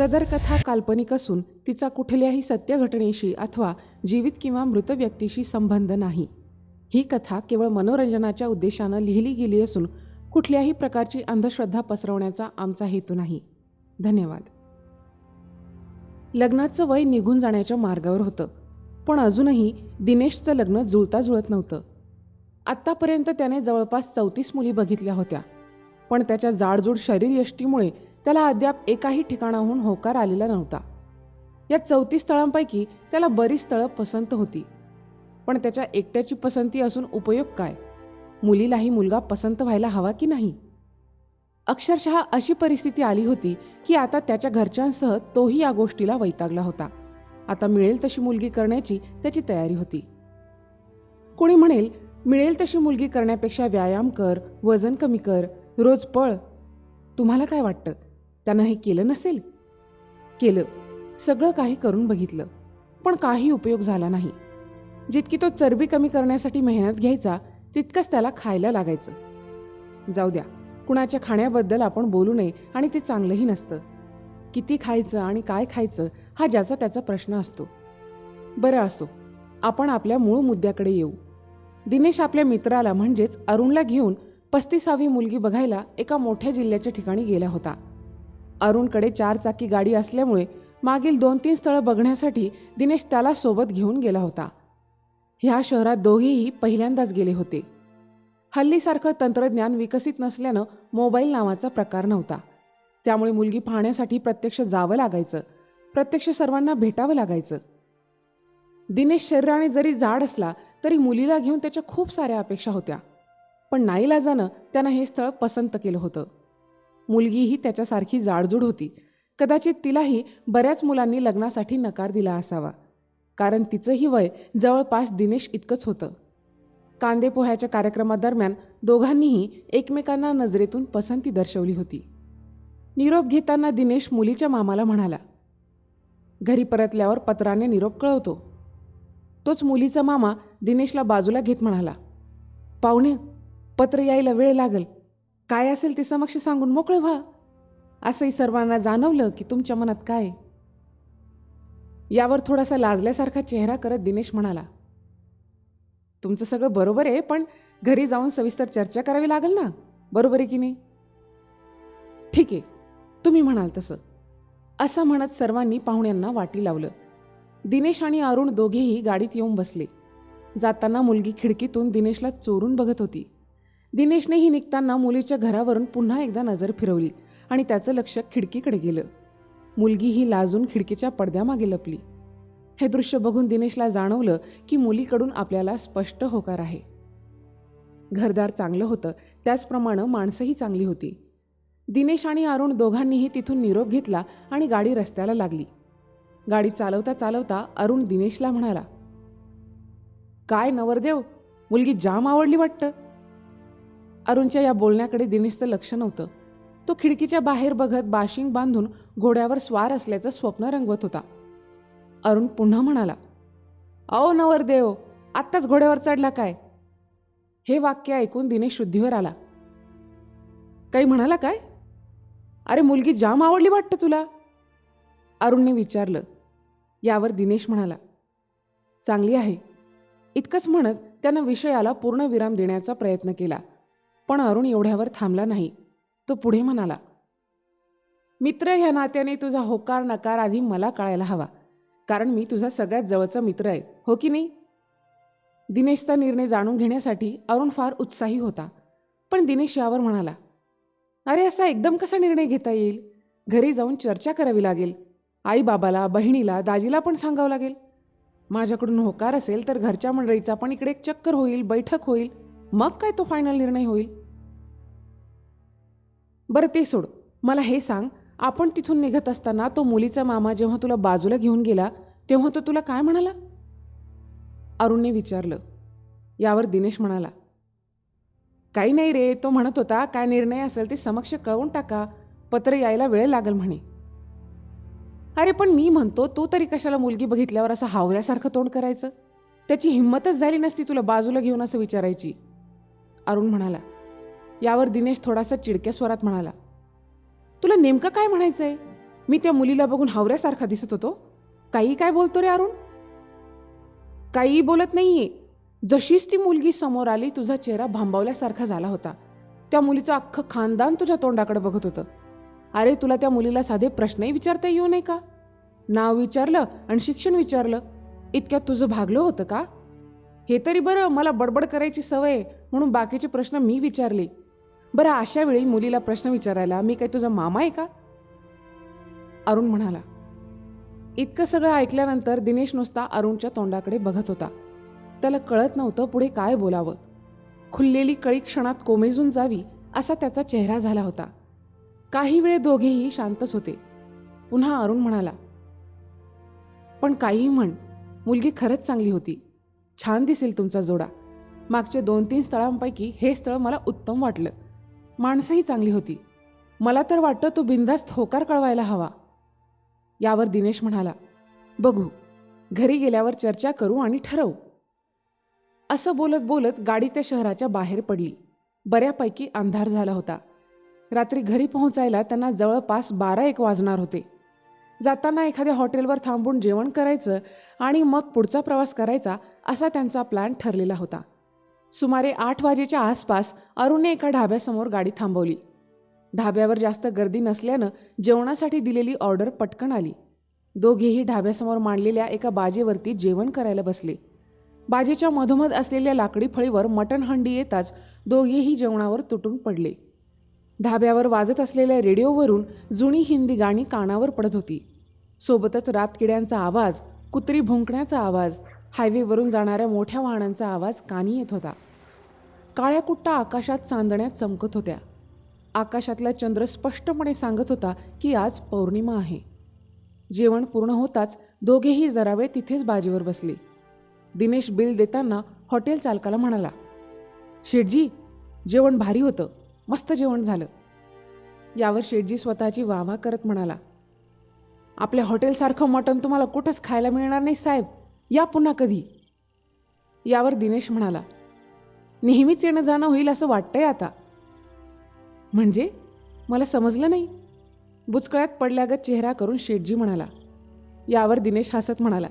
सदर कथा काल्पनिक असून तिचा कुठल्याही सत्यघटनेशी अथवा जीवित किंवा मृत व्यक्तीशी संबंध नाही. ही कथा केवळ मनोरंजनाच्या उद्देशानं लिहिली गेली असून कुठल्याही प्रकारची अंधश्रद्धा पसरवण्याचा आमचा हेतू नाही. धन्यवाद. लग्नाचं वय निघून जाण्याच्या मार्गावर होतं. पण अजूनही दिनेशचं लग्न जुळता जुळत नव्हतं. आत्तापर्यंत त्याने जवळपास चौतीस मुली बघितल्या होत्या. पण त्याच्या जाडजूड शरीरयष्टीमुळे त्याला अद्याप एकाही ठिकाणाहून होकार आलेला नव्हता. या चौतीस स्थळांपैकी त्याला बरीच स्थळं पसंत होती. पण त्याच्या एकट्याची पसंती असून उपयोग काय? मुलीलाही मुलगा पसंत व्हायला हवा की नाही? अक्षरशः अशी परिस्थिती आली होती की आता त्याच्या घरच्यांसह तोही या गोष्टीला वैतागला होता. आता मिळेल तशी मुलगी करण्याची त्याची तयारी होती. कोणी म्हणेल मिळेल तशी मुलगी करण्यापेक्षा व्यायाम कर वजन कमी कर रोज पळ. तुम्हाला काय वाटतं? त्यानं हे केलं नसेल. केलं. सगळं काही करून बघितलं. पण काही उपयोग झाला नाही. जितकी तो चरबी कमी करण्यासाठी मेहनत घ्यायचा तितकंच त्याला खायला लागायचं. जाऊ द्या. कुणाच्या खाण्याबद्दल आपण बोलू नये आणि ते चांगलंही नसतं. किती खायचं आणि काय खायचं हा ज्याचा त्याचा प्रश्न असतो. बरं असो. आपण आपल्या मूळ मुद्द्याकडे येऊ. दिनेश आपल्या मित्राला म्हणजेच अरुणला घेऊन पस्तीसावी मुलगी बघायला एका मोठ्या जिल्ह्याच्या ठिकाणी गेला होता. अरुणकडे चार चाकी गाडी असल्यामुळे मागील दोन तीन स्थळं बघण्यासाठी दिनेश त्याला सोबत घेऊन गेला होता. ह्या शहरात दोघेही पहिल्यांदाच गेले होते. हल्लीसारखं तंत्रज्ञान विकसित नसल्यानं मोबाईल नावाचा प्रकार नव्हता. त्यामुळे मुलगी पाहण्यासाठी प्रत्यक्ष जावं लागायचं प्रत्यक्ष सर्वांना भेटावं लागायचं. दिनेश शरीराने जरी जाड असला तरी मुलीला घेऊन त्याच्या खूप साऱ्या अपेक्षा होत्या. पण नाईलाजानं त्यानं हे स्थळ पसंत केलं होतं. मुलगीही त्याच्यासारखी जाडजूड होती. कदाचित तिलाही बऱ्याच मुलांनी लग्नासाठी नकार दिला असावा. कारण तिचंही वय जवळपास दिनेश इतकंच होतं. कांदे पोह्याच्या कार्यक्रमादरम्यान दोघांनीही एकमेकांना नजरेतून पसंती दर्शवली होती. निरोप घेताना दिनेश मुलीच्या मामाला म्हणाला घरी परतल्यावर पत्राने निरोप कळवतो. तोच मुलीचा मामा दिनेशला बाजूला घेत म्हणाला पाहुणे पत्र यायला वेळ लागल. काय असेल ते समक्ष सांगून मोकळे व्हा. असंही सर्वांना जाणवलं की तुमच्या मनात काय यावर थोडासा लाजल्यासारखा चेहरा करत दिनेश म्हणाला तुमचं सगळं बरोबर आहे पण घरी जाऊन सविस्तर चर्चा करावी लागेल ना? बरोबर आहे की नाही? ठीक आहे. तुम्ही म्हणाल तसं. असं म्हणत सर्वांनी पाहुण्यांना वाटी लावलं. दिनेश आणि अरुण दोघेही गाडीत येऊन बसले. जाताना मुलगी खिडकीतून दिनेशला चोरून बघत होती. दिनेशनेही निघताना मुलीच्या घरावरून पुन्हा एकदा नजर फिरवली आणि त्याचं लक्ष खिडकीकडे गेलं. मुलगी ही लाजून खिडकीच्या पडद्यामागे लपली. हे दृश्य बघून दिनेशला जाणवलं की मुलीकडून आपल्याला स्पष्ट होकार आहे. घरदार चांगलं होतं त्याचप्रमाणे माणसंही चांगली होती. दिनेश आणि अरुण दोघांनीही तिथून निरोप घेतला आणि गाडी रस्त्याला लागली. गाडी चालवता चालवता अरुण दिनेशला म्हणाला काय नवरदेव मुलगी जाम आवडली वाटतं. अरुणच्या या बोलण्याकडे दिनेशचं लक्ष नव्हतं. तो खिडकीच्या बाहेर बघत बाशिंग बांधून घोड्यावर स्वार असल्याचं स्वप्न रंगवत होता. अरुण पुन्हा म्हणाला अहो नवरदेव आत्ताच घोड्यावर चढला काय? हे वाक्य ऐकून दिनेश शुद्धीवर आला. काही म्हणाला काय? अरे मुलगी जाम आवडली वाटतं तुला. अरुणने विचारलं. यावर दिनेश म्हणाला चांगली आहे. इतकंच म्हणत त्यानं विषयाला पूर्ण विराम देण्याचा प्रयत्न केला. पण अरुण एवढ्यावर थांबला नाही. तो पुढे म्हणाला मित्र ह्या नात्याने तुझा होकार नकार आधी मला कळायला हवा. कारण मी तुझा सगळ्यात जवळचा मित्र आहे हो की नाही? दिनेशचा निर्णय जाणून घेण्यासाठी अरुण फार उत्साही होता पण दिनेश यावर म्हणाला अरे असा एकदम कसा निर्णय घेता येईल? घरी जाऊन चर्चा करावी लागेल. आईबाबाला बहिणीला दाजीला पण सांगावं लागेल. माझ्याकडून होकार असेल तर घरच्या मंडळीचा पण इकडे एक चक्कर होईल बैठक होईल. मग काय तो फायनल निर्णय होईल? बरं ते सोड. मला हे सांग आपण तिथून निघत असताना तो मुलीचा मामा जेव्हा तुला बाजूला घेऊन गेला तेव्हा तो तुला काय म्हणाला? अरुणने विचारलं. यावर दिनेश म्हणाला काही नाही रे तो म्हणत होता काय निर्णय असेल ते समक्ष कळवून टाका. पत्र यायला वेळ लागेल म्हणे. अरे पण मी म्हणतो तो तरी कशाला मुलगी बघितल्यावर असं हावऱ्यासारखं तोंड करायचं? त्याची हिंमतच झाली नसती तुला बाजूला घेऊन असं विचारायची. अरुण म्हणाला यावर दिनेश थोडासा चिडक्या स्वरात म्हणाला तुला नेमकं काय म्हणायचंय? मी त्या मुलीला बघून हावऱ्यासारखा दिसत होतो. काही काय बोलतो रे अरुण? काहीही बोलत नाहीये. जशीच ती मुलगी समोर आली तुझा चेहरा भांबावल्यासारखा झाला होता. त्या मुलीचं अख्खं खानदान तुझ्या तोंडाकडे बघत होतं. अरे तुला त्या मुलीला साधे प्रश्नही विचारता येऊ नये का? नाव विचारलं आणि शिक्षण विचारलं. इतक्यात तुझं भागलं होतं का? हे तरी बरं मला बडबड करायची सवय आहे, म्हणून बाकीचे प्रश्न मी विचारले. बरं अशा वेळी मुलीला प्रश्न विचारायला मी काय तुझा मामा आहे का? अरुण म्हणाला. इतकं सगळं ऐकल्यानंतर दिनेश नुसता अरुणच्या तोंडाकडे बघत होता. त्याला कळत नव्हतं पुढे काय बोलावं. खुललेली कळी क्षणात कोमेजून जावी असा त्याचा चेहरा झाला होता. काही वेळ दोघेही शांतच होते. पुन्हा अरुण म्हणाला पण काहीही म्हण मुलगी खरंच चांगली होती. छान दिसेल तुमचा जोडा. मागच्या दोन तीन स्थळांपैकी हे स्थळ मला उत्तम वाटलं. माणसंही चांगली होती. मला तर वाटतं तो बिंदास्त होकार कळवायला हवा. यावर दिनेश म्हणाला बघू घरी गेल्यावर चर्चा करू आणि ठरवू. असं बोलत बोलत गाडी त्या शहराच्या बाहेर पडली. बऱ्यापैकी अंधार झाला होता. रात्री घरी पोहोचायला त्यांना जवळपास बारा एक वाजणार होते. जाताना एखाद्या हॉटेलवर थांबून जेवण करायचं आणि मग पुढचा प्रवास करायचा असा त्यांचा प्लॅन ठरलेला होता. सुमारे आठ वाजेच्या आसपास अरुणने एका ढाब्यासमोर गाडी थांबवली. ढाब्यावर जास्त गर्दी नसल्यानं जेवणासाठी दिलेली ऑर्डर पटकन आली. दोघेही ढाब्यासमोर मांडलेल्या एका बाजेवरती जेवण करायला बसले. बाजेच्या मधोमध असलेल्या लाकडी फळीवर मटण हंडी येताच दोघेही जेवणावर तुटून पडले. ढाब्यावर वाजत असलेल्या रेडिओवरून जुनी हिंदी गाणी कानावर पडत होती. सोबतच रातकिड्यांचा आवाज कुत्री भुंकण्याचा आवाज हायवेवरून जाणाऱ्या मोठ्या वाहनांचा आवाज कानी येत होता. काळ्या कुट्टा आकाशात चांदण्यात चमकत होत्या. आकाशातला चंद्र स्पष्टपणे सांगत होता की आज पौर्णिमा आहे. जेवण पूर्ण होताच दोघेही जरा वेळ तिथेच बाजीवर बसले. दिनेश बिल देताना हॉटेल चालकाला म्हणाला शेठजी जेवण भारी होतं. मस्त जेवण झालं. यावर शेठजी स्वतःची वाहवा करत म्हणाला आपल्या हॉटेलसारखं मटण तुम्हाला कुठंच खायला मिळणार नाही साहेब. या पुन्हा कधी? यावर दिनेश म्हणाला नेहमीच येणं जाणं होईल असं वाटतंय आता. म्हणजे? मला समजलं नाही. बुचकळ्यात पडल्यागत चेहरा करून शेटजी म्हणाला यावर दिनेश हसत म्हणाला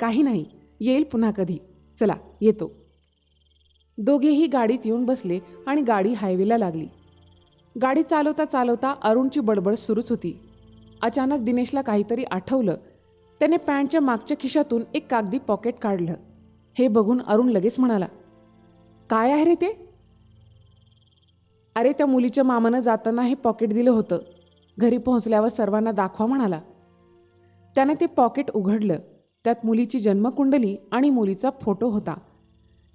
काही नाही येईल पुन्हा कधी. चला येतो. दोघेही गाडीत येऊन बसले आणि गाडी हायवेला लागली. गाडी चालवता चालवता अरुणची बडबड सुरूच होती. अचानक दिनेशला काहीतरी आठवलं त्याने पॅन्टच्या मागच्या खिशातून एक कागदी पॉकेट काढलं. हे बघून अरुण लगेच म्हणाला काय आहे रे ते? अरे त्या मुलीच्या मामानं जाताना हे पॉकेट दिलं होतं. घरी पोहोचल्यावर सर्वांना दाखवा म्हणाला. त्याने ते पॉकेट उघडलं. त्यात मुलीची जन्मकुंडली आणि मुलीचा फोटो होता.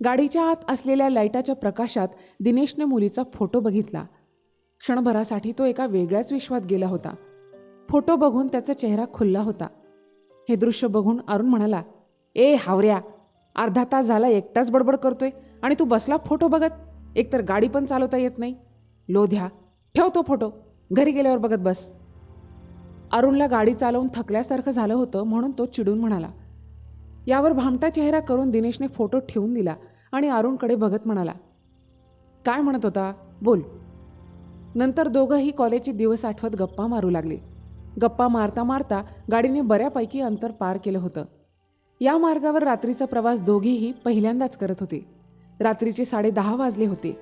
गाडीच्या आत असलेल्या लाईटाच्या प्रकाशात दिनेशने मुलीचा फोटो बघितला. क्षणभरासाठी तो एका वेगळ्याच विश्वात गेला होता. फोटो बघून त्याचा चेहरा खुल्ला होता. हे दृश्य बघून अरुण म्हणाला ए हावऱ्या अर्धा तास झाला एकटाच बडबड करतोय आणि तू बसला फोटो बघत. एकतर गाडी पण चालवता येत नाही. लोध्या ठेव तो फोटो. घरी गेल्यावर बघत बस. अरुणला गाडी चालवून थकल्यासारखं झालं होतं म्हणून तो चिडून म्हणाला. यावर भामटा चेहरा करून दिनेशने फोटो ठेवून दिला आणि अरुणकडे बघत म्हणाला काय म्हणत होता? बोल. नंतर दोघंही कॉलेजचे दिवस आठवत गप्पा मारू लागले. गप्पा मारता मारता गाडीने बऱ्यापैकी अंतर पार केलं होतं. या मार्गावर रात्रीचा प्रवास दोघेही पहिल्यांदाच करत होते. रात्रीचे साडेदहा वाजले होते.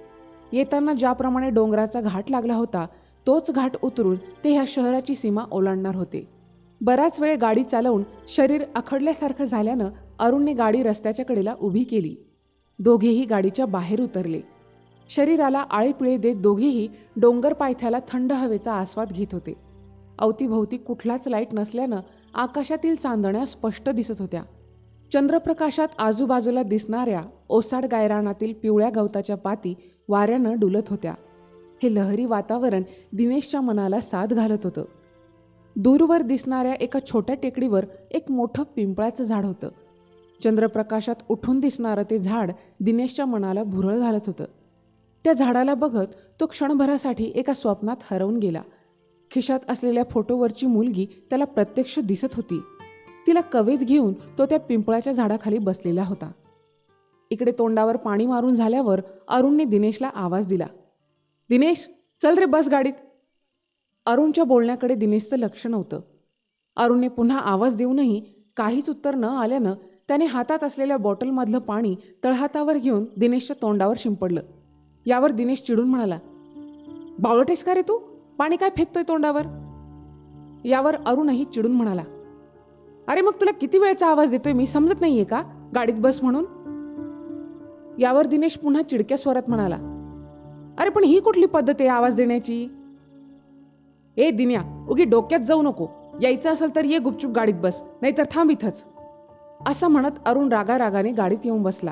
येताना ज्याप्रमाणे डोंगराचा घाट लागला होता तोच घाट उतरून ते ह्या शहराची सीमा ओलांडणार होते. बराच वेळ गाडी चालवून शरीर आखडल्यासारखं झाल्यानं अरुणने गाडी रस्त्याच्या कडेला उभी केली. दोघेही गाडीच्या बाहेर उतरले. शरीराला आळेपिळे देत दोघेही डोंगर पायथ्याला थंड हवेचा आस्वाद घेत होते. अवतीभोवती कुठलाच लाइट नसल्यानं आकाशातील चांदण्या स्पष्ट दिसत होत्या. चंद्रप्रकाशात आजूबाजूला दिसणाऱ्या ओसाड गायरानातील पिवळ्या गवताच्या पाती वाऱ्यानं डुलत होत्या. हे लहरी वातावरण दिनेशच्या मनाला साथ घालत होतं. दूरवर दिसणाऱ्या एका छोट्या टेकडीवर एक मोठं पिंपळाचं झाड होतं. चंद्रप्रकाशात उठून दिसणारं ते झाड दिनेशच्या मनाला भुरळ घालत होतं. त्या झाडाला बघत तो क्षणभरासाठी एका स्वप्नात हरवून गेला. खिशात असलेल्या फोटोवरची मुलगी त्याला प्रत्यक्ष दिसत होती. तिला कवेत घेऊन तो त्या पिंपळाच्या झाडाखाली बसलेला होता. इकडे तोंडावर पाणी मारून झाल्यावर अरुणने दिनेशला आवाज दिला. दिनेश चल रे बस गाडीत. अरुणच्या बोलण्याकडे दिनेशचं लक्ष नव्हतं. अरुणने पुन्हा आवाज देऊनही काहीच उत्तर न आल्यानं त्याने हातात असलेल्या बॉटलमधलं पाणी तळहातावर घेऊन दिनेशच्या तोंडावर शिंपडलं. यावर दिनेश चिडून म्हणाला बावळटेस का रे तू? पाणी काय फेकतोय तोंडावर? यावर अरुणही चिडून म्हणाला अरे मग तुला किती वेळचा आवाज देतोय? मी समजत नाहीये का? गाडीत बस म्हणून? यावर दिनेश पुन्हा चिडक्या स्वरात म्हणाला अरे पण ही कुठली पद्धत आहे आवाज देण्याची? ए दिन्या उगी डोक्यात जाऊ नको. यायचं असेल तर ये गुपचूप गाडीत बस नाहीतर थांब इथंच. असं म्हणत अरुण रागा रागाने गाडीत येऊन बसला.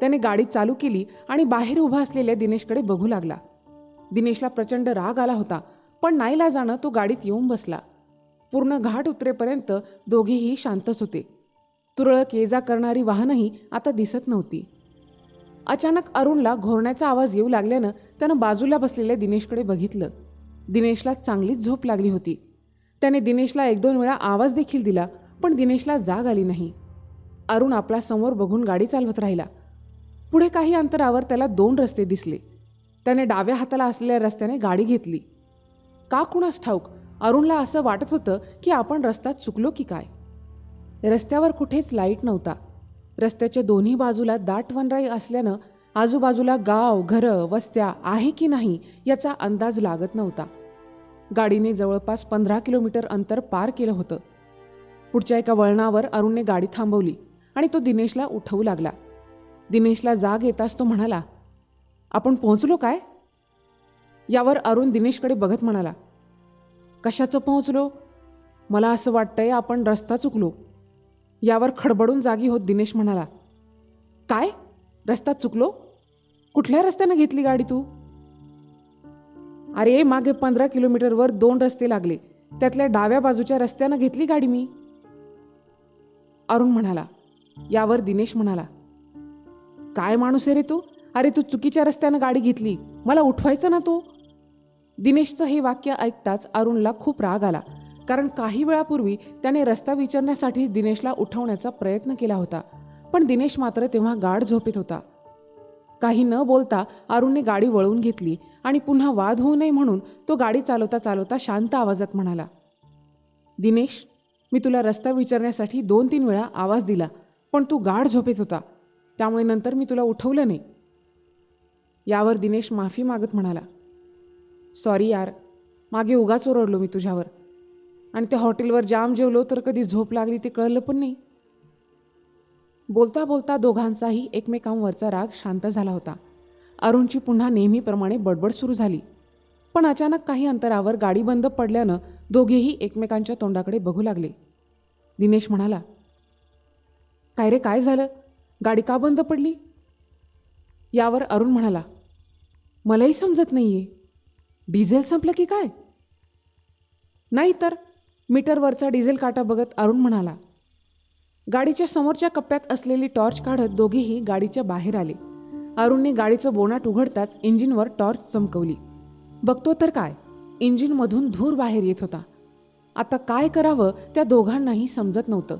त्याने गाडी चालू केली आणि बाहेर उभा असलेल्या दिनेशकडे बघू लागला. दिनेशला प्रचंड राग आला होता पण नाईला जाणं तो गाडीत येऊन बसला. पूर्ण घाट उतरेपर्यंत दोघेही शांतच होते. तुरळक ये जा करणारी वाहनही आता दिसत नव्हती. अचानक अरुणला घोरण्याचा आवाज येऊ लागल्यानं त्यानं बाजूला बसलेल्या दिनेशकडे बघितलं. दिनेशला चांगलीच झोप लागली होती. त्याने दिनेशला एक दोन वेळा आवाज देखील दिला पण दिनेशला जाग आली नाही. अरुण आपला समोर बघून गाडी चालवत राहिला. पुढे काही अंतरावर त्याला दोन रस्ते दिसले. त्याने डाव्या हाताला असलेल्या रस्त्याने गाडी घेतली. का कुणास ठाऊक अरुणला असं वाटत होतं की आपण रस्ता चुकलो की काय? रस्त्यावर कुठेच लाइट नव्हता. रस्त्याच्या दोन्ही बाजूला दाट वनराई असल्यानं आजूबाजूला गाव घरं वस्त्या आहे की नाही याचा अंदाज लागत नव्हता. गाडीने जवळपास पंधरा किलोमीटर अंतर पार केलं होतं. पुढच्या एका वळणावर अरुणने गाडी थांबवली आणि तो दिनेशला उठवू लागला. दिनेशला जाग येताच तो म्हणाला आपण पोहोचलो काय? यावर अरुण दिनेशकडे बघत म्हणाला कशाचं पोहोचलो? मला असं वाटतंय आपण रस्ता चुकलो. यावर खडबडून जागी होत दिनेश म्हणाला काय? रस्ता चुकलो? कुठल्या रस्त्यानं घेतली गाडी तू? अरे मागे पंधरा किलोमीटरवर दोन रस्ते लागले. त्यातल्या डाव्या बाजूच्या रस्त्यानं घेतली गाडी मी. अरुण म्हणाला यावर दिनेश म्हणाला काय माणूस आहे रे तू? अरे तू चुकीच्या रस्त्यानं गाडी घेतली. मला उठवायचं ना तू? दिनेशचं हे वाक्य ऐकताच अरुणला खूप राग आला. कारण काही वेळापूर्वी त्याने रस्ता विचारण्यासाठीच दिनेशला उठवण्याचा प्रयत्न केला होता. पण दिनेश मात्र तेव्हा गाढ झोपेत होता. काही न बोलता अरुणने गाडी वळवून घेतली आणि पुन्हा वाद होऊ नये म्हणून तो गाडी चालवता चालवता शांत आवाजात म्हणाला दिनेश मी तुला रस्ता विचारण्यासाठी दोन तीन वेळा आवाज दिला पण तू गाढ झोपेत होता. त्यामुळे नंतर मी तुला उठवलं नाही. यावर दिनेश माफी मागत म्हणाला सॉरी यार मागे उगाच ओरडलो मी तुझ्यावर. आणि त्या हॉटेलवर जाम जेवलो तर कधी झोप लागली ते कळलं पण नाही. बोलता बोलता दोघांचाही एकमेकांवरचा राग शांत झाला होता. अरुणची पुन्हा नेहमीप्रमाणे बडबड सुरू झाली. पण अचानक काही अंतरावर गाडी बंद पडल्यानं दोघेही एकमेकांच्या तोंडाकडे बघू लागले. दिनेश म्हणाला काय रे काय झालं? गाडी का बंद पडली? यावर अरुण म्हणाला मलाही समजत नाही आहे डिझेल संपलं की काय? नाही तर मीटरवरचा डिझेल काटा बघत अरुण म्हणाला गाडीच्या समोरच्या कप्प्यात असलेली टॉर्च काढत दोघेही गाडीच्या बाहेर आले. अरुणने गाडीचं बोनाट उघडताच इंजिनवर टॉर्च चमकवली. बघतो तर काय इंजिनमधून धूर बाहेर येत होता. आता काय करावं त्या दोघांनाही समजत नव्हतं.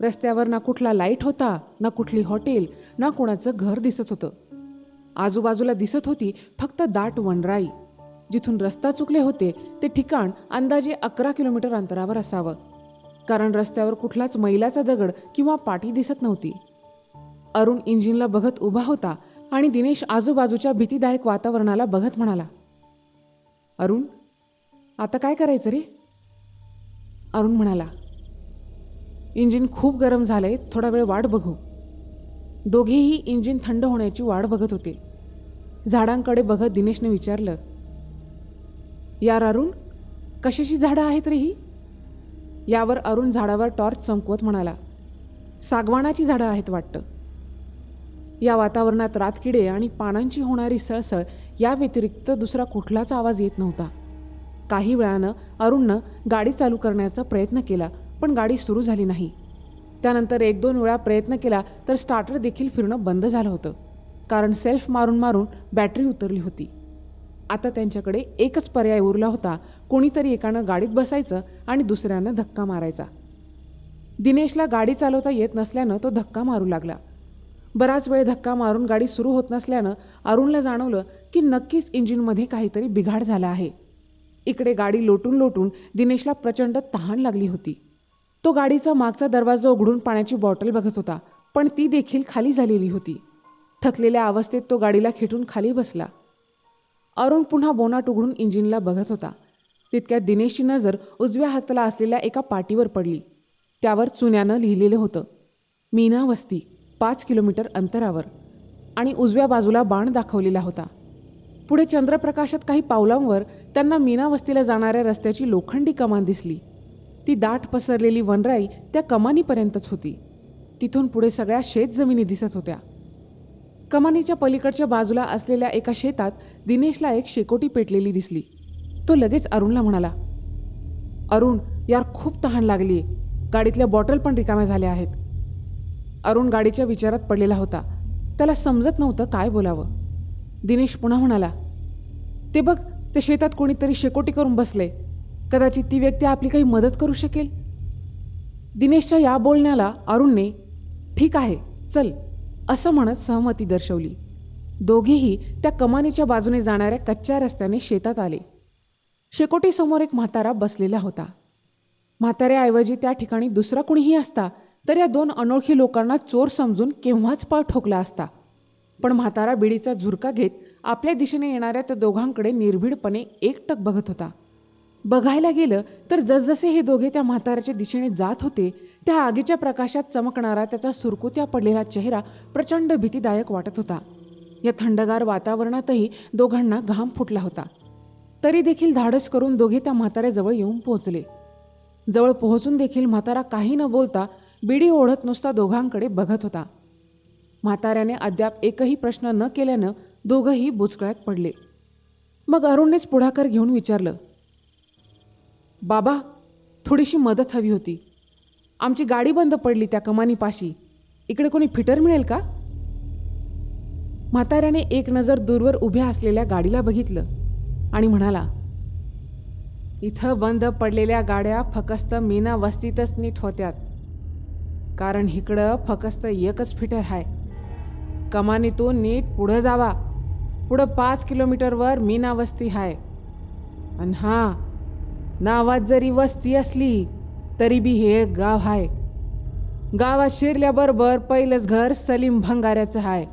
रस्त्यावर ना कुठला लाइट होता ना कुठली हॉटेल ना कोणाचं घर दिसत होतं. आजूबाजूला दिसत होती फक्त दाट वनराई. जिथून रस्ता चुकले होते ते ठिकाण अंदाजे अकरा किलोमीटर अंतरावर असावं. कारण रस्त्यावर कुठलाच मैलाचा दगड किंवा पाठी दिसत नव्हती. अरुण इंजिनला बघत उभा होता आणि दिनेश आजूबाजूच्या भीतीदायक वातावरणाला बघत म्हणाला अरुण आता काय करायचं रे? अरुण म्हणाला इंजिन खूप गरम झालंय थोडा वेळ वाट बघू. दोघेही इंजिन थंड होण्याची वाट बघत होते. झाडांकडे बघत दिनेशने विचारलं यार अरुण कशाची झाडं आहेत रे ही? यावर अरुण झाडावर टॉर्च चमकवत म्हणाला सागवानाची झाडं आहेत वाटतं. या वातावरणात रातकिडे आणि पानांची होणारी सळसळ या व्यतिरिक्त दुसरा कुठलाच आवाज येत नव्हता. काही वेळानं अरुणनं गाडी चालू करण्याचा प्रयत्न केला पण गाडी सुरू झाली नाही. त्यानंतर एक दोन वेळा प्रयत्न केला तर स्टार्टर देखील फिरणं बंद झालं होतं. कारण सेल्फ मारून मारून बॅटरी उतरली होती. आता त्यांच्याकडे एकच पर्याय उरला होता कोणीतरी एकानं गाडीत बसायचं आणि दुसऱ्यानं धक्का मारायचा. दिनेशला गाडी चालवता येत नसल्यानं तो धक्का मारू लागला. बराच वेळ धक्का मारून गाडी सुरू होत नसल्यानं अरुणला जाणवलं की नक्कीच इंजिनमध्ये काहीतरी बिघाड झाला आहे. इकडे गाडी लोटून लोटून दिनेशला प्रचंड तहान लागली होती. तो गाडीचा मागचा दरवाजा उघडून पाण्याची बॉटल बघत होता पण ती देखील खाली झालेली होती. थकलेल्या अवस्थेत तो गाडीला खेटून खाली बसला. अरुण पुन्हा बोनाट उघडून इंजिनला बघत होता. तितक्यात दिनेशची नजर उजव्या हाताला असलेल्या एका पाटीवर पडली. त्यावर चुन्यानं लिहिलेलं होतं मीना वस्ती पाच किलोमीटर अंतरावर. आणि उजव्या बाजूला बाण दाखवलेला होता. पुढे चंद्रप्रकाशात काही पावलांवर त्यांना मीना वस्तीला जाणाऱ्या रस्त्याची लोखंडी कमान दिसली. ती दाट पसरलेली वनराई त्या कमानीपर्यंतच होती. तिथून पुढे सगळ्या शेतजमिनी दिसत होत्या. कमानीच्या पलीकडच्या बाजूला असलेल्या एका शेतात दिनेशला एक शेकोटी पेटलेली दिसली. तो लगेच अरुणला म्हणाला अरुण यार खूप तहान लागली गाडीतल्या बॉटल पण रिकाम्या झाल्या आहेत. अरुण गाडीच्या विचारात पडलेला होता. त्याला समजत नव्हतं काय बोलावं. दिनेश पुन्हा म्हणाला ते बघ ते शेतात कोणीतरी शेकोटी करून बसले. कदाचित ती व्यक्ती आपली काही मदत करू शकेल. दिनेशच्या या बोलण्याला अरुणने ठीक आहे चल. असं म्हणत सहमती दर्शवली. दोघेही त्या कमानीच्या बाजूने जाणाऱ्या कच्च्या रस्त्याने शेतात आले. शेकोटीसमोर एक म्हातारा बसलेला होता. म्हाताऱ्याऐवजी त्या ठिकाणी दुसरा कुणीही असता तर या दोन अनोळखी लोकांना चोर समजून केव्हाच पाय ठोकला असता. पण म्हातारा बिडीचा झुरका घेत आपल्या दिशेने येणाऱ्या त्या दोघांकडे निर्भीडपणे एकटक बघत होता. बघायला गेलं तर जसजसे हे दोघे त्या म्हाताऱ्याच्या दिशेने जात होते त्या आगीच्या प्रकाशात चमकणारा त्याचा सुरकुत्या पडलेला चेहरा प्रचंड भीतीदायक वाटत होता. या थंडगार वातावरणातही दोघांना घाम फुटला होता. तरी देखील धाडस करून दोघे त्या म्हाताऱ्याजवळ येऊन पोहोचले. जवळ पोहोचून देखील म्हातारा काही न बोलता बिडी ओढत नुसता दोघांकडे बघत होता. म्हाताऱ्याने अद्याप एकही प्रश्न न केल्यानं दोघंही बुचकळ्यात पडले. मग अरुणनेच पुढाकार घेऊन विचारलं बाबा थोडीशी मदत हवी होती. आमची गाडी बंद पडली त्या कमानीपाशी. इकडे कोणी फिटर मिळेल का? म्हाताऱ्याने एक नजर दूरवर उभ्या असलेल्या गाडीला बघितलं आणि म्हणाला इथं बंद पडलेल्या गाड्या फकस्त मीना वस्तीतच नीट होत्यात. कारण इकडं फकस्त एकच फिटर आहे कमानीतून नीट पुढं जावा. पुढं पाच किलोमीटरवर मीना वस्ती आहे आणि हां नावात जरी वस्ती असली तरी बी हे एक गाव आहे गावात शिरल्याबरोबर पहिलंच घर सलीम भंगाऱ्याचं आहे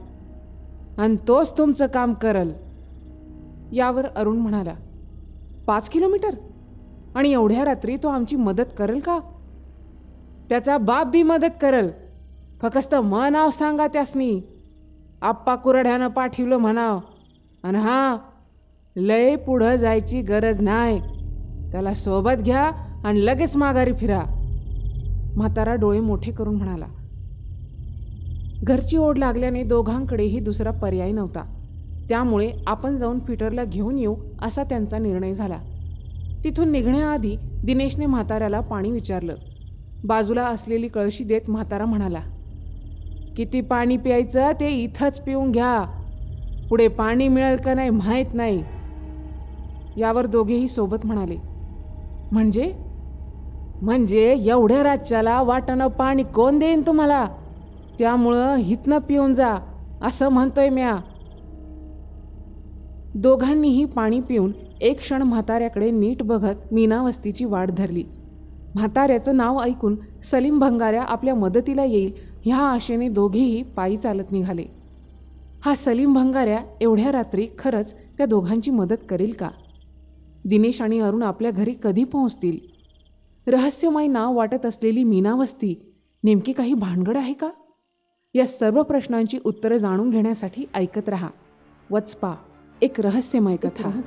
आणि तोच तुमचं काम करल. यावर अरुण म्हणाला पाच किलोमीटर? आणि एवढ्या रात्री तो आमची मदत करेल का? त्याचा बाप बी मदत करल. फकस्त म नाव सांगा त्यासनी. आप्पा कुरड्यानं पाठवलं म्हणाव. आणि हां लय पुढं जायची गरज नाही त्याला सोबत घ्या आणि लगेच माघारी फिरा. म्हातारा डोळे मोठे करून म्हणाला घरची ओढ लागल्याने दोघांकडेही दुसरा पर्याय नव्हता. त्यामुळे आपण जाऊन पीटरला घेऊन येऊ असा त्यांचा निर्णय झाला. तिथून निघण्याआधी दिनेशने म्हाताऱ्याला पाणी विचारलं. बाजूला असलेली कळशी देत म्हातारा म्हणाला किती पाणी प्यायचं ते इथंच पिऊन घ्या. पुढे पाणी मिळेल का नाही माहीत नाही. यावर दोघेही सोबत म्हणाले म्हणजे म्हणजे एवढ्या राज्याला वाटाणं पाणी कोण देईन तुम्हाला? त्यामुळं हितनं पिऊन जा असं म्हणतोय म्या. दोघांनीही पाणी पिऊन एक क्षण म्हाताऱ्याकडे नीट बघत मीनावस्तीची वाट धरली. म्हाताऱ्याचं नाव ऐकून सलीम भंगाऱ्या आपल्या मदतीला येईल ह्या आशेने दोघेही पायी चालत निघाले. हा सलीम भंगाऱ्या एवढ्या रात्री खरंच त्या दोघांची मदत करेल का? दिनेश आणि अरुण आपल्या घरी कधी पोहोचतील? रहस्यमय नाव वाटत असलेली मीनावस्ती नेमकी काही भानगड आहे का? या सर्व प्रश्नांची उत्तरं जाणून घेण्यासाठी ऐकत रहा. वचपा एक रहस्यमय कथा.